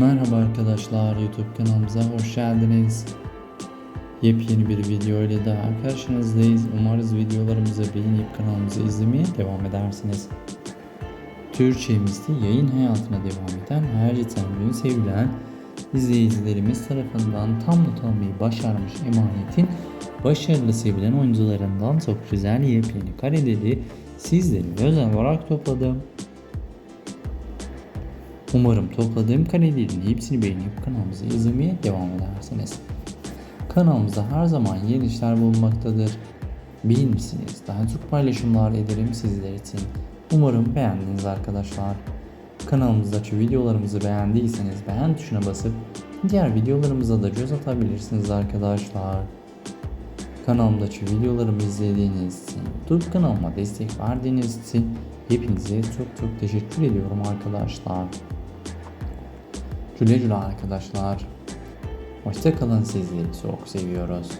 Merhaba arkadaşlar YouTube kanalımıza hoş geldiniz. Yepyeni bir video ile daha karşınızdayız. Umarız videolarımızı beğenip kanalımızı izlemeye devam edersiniz. Türkçemizde yayın hayatına devam eden her geçen gün sevilen izleyicilerimiz tarafından tam not almayı başarmış Emanet'in başarılı sevilen oyuncularından çok güzel yepyeni kareleri sizlere özel olarak topladım. Umarım topladığım karelerin hepsini beğenip kanalımızı izlemeye devam edersiniz. Kanalımızda her zaman yeni işler bulunmaktadır. Beğenirsiniz. Daha çok paylaşımlar ederim sizler için. Umarım beğendiniz arkadaşlar. Kanalımızdaki videolarımızı beğendiyseniz beğen tuşuna basıp diğer videolarımıza da göz atabilirsiniz arkadaşlar. Kanalımdaki videolarımı izlediğiniz için, YouTube kanalıma destek verdiğiniz için hepinize çok çok teşekkür ediyorum arkadaşlar. Güle güle arkadaşlar. Hoşçakalın sizleri çok seviyoruz.